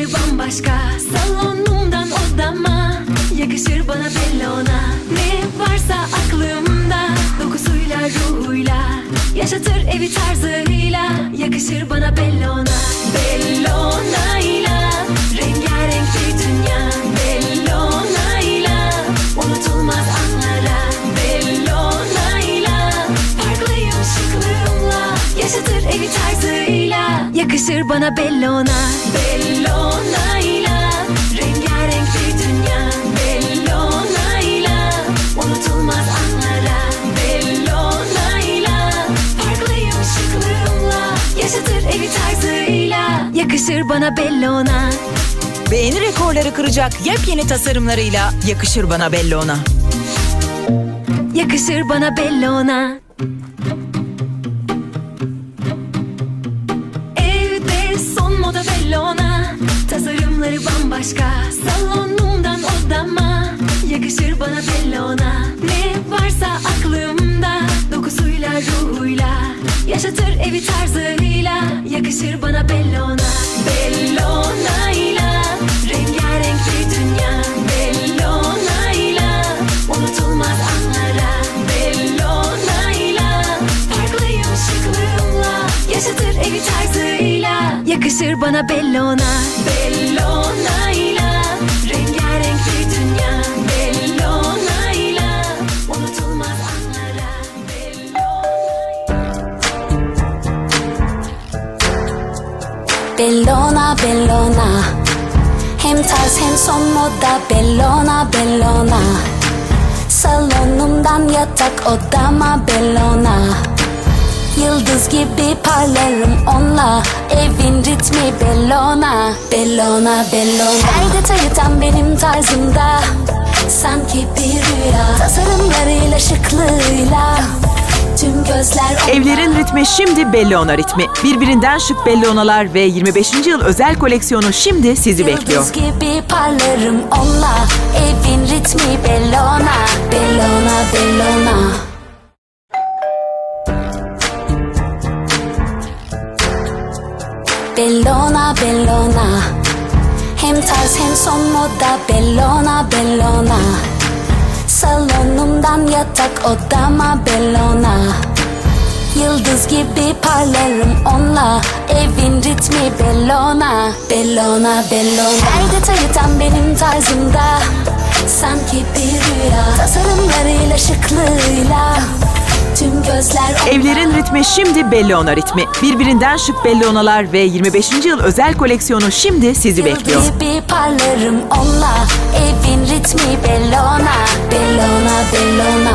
bambaşka. Salonumdan odama. Yakışır bana bellona Ne varsa aklımda. Dokusuyla ruhuyla. Yaşatır evi tarzıyla. Yakışır bana bellona Bellona'yla Rengarenk bir dünya. Bellona'yla Unutulmaz anlara. Bellona'yla Farklıyım şıklığımla. Yaşatır evi tarzıyla. Yakışır bana Bellona Bellona'yla evi tarzıyla. Yakışır bana Bellona Beğeni rekorları kıracak yepyeni tasarımlarıyla yakışır bana Bellona. Yakışır bana Bellona Evde son moda Bellona Tasarımları bambaşka. Salonumdan odama. Yakışır bana Bellona Ne varsa aklımda. Dokusuyla ruhuyla. Yaşatır evi tarzıyla Yakışır bana Bellona Bellona'yla Rengarenk bir dünya. Bellona'yla Unutulmaz anlara. Bellona'yla Farklıyım şıklığımla. Yaşatır evi tarzıyla. Yakışır bana Bellona Bellona'yla Rengarenk Bellona Bellona. Hem tarz hem son moda Bellona Bellona. Salonumdan yatak odama Bellona. Yıldız gibi parlarım onunla. Evin ritmi Bellona Bellona Bellona. Her detayı tam benim tarzımda. Sanki bir rüya. Tasarımlarıyla şıklığıyla. Evlerin ritmi şimdi Bellona ritmi. Birbirinden şık Bellonalar ve 25. yıl özel koleksiyonu şimdi sizi bekliyor. Yıldız gibi parlarım onunla Evin ritmi Bellona Bellona Bellona Bellona Bellona Hem tarz hem son moda Bellona Bellona Salonumdan yatak odama Bellona Yıldız gibi parlarım onunla Evin ritmi Bellona Bellona Bellona Her detayı tam benim tarzımda Sanki bir rüya Tasarımlarıyla şıklığıyla Tüm gözler. Evlerin ritmi şimdi Bellona ritmi. Birbirinden şık Bellonalar ve 25. yıl özel koleksiyonu şimdi sizi bekliyor. Yıldız gibi parlarım onunla Evin ritmi Bellona Bellona Bellona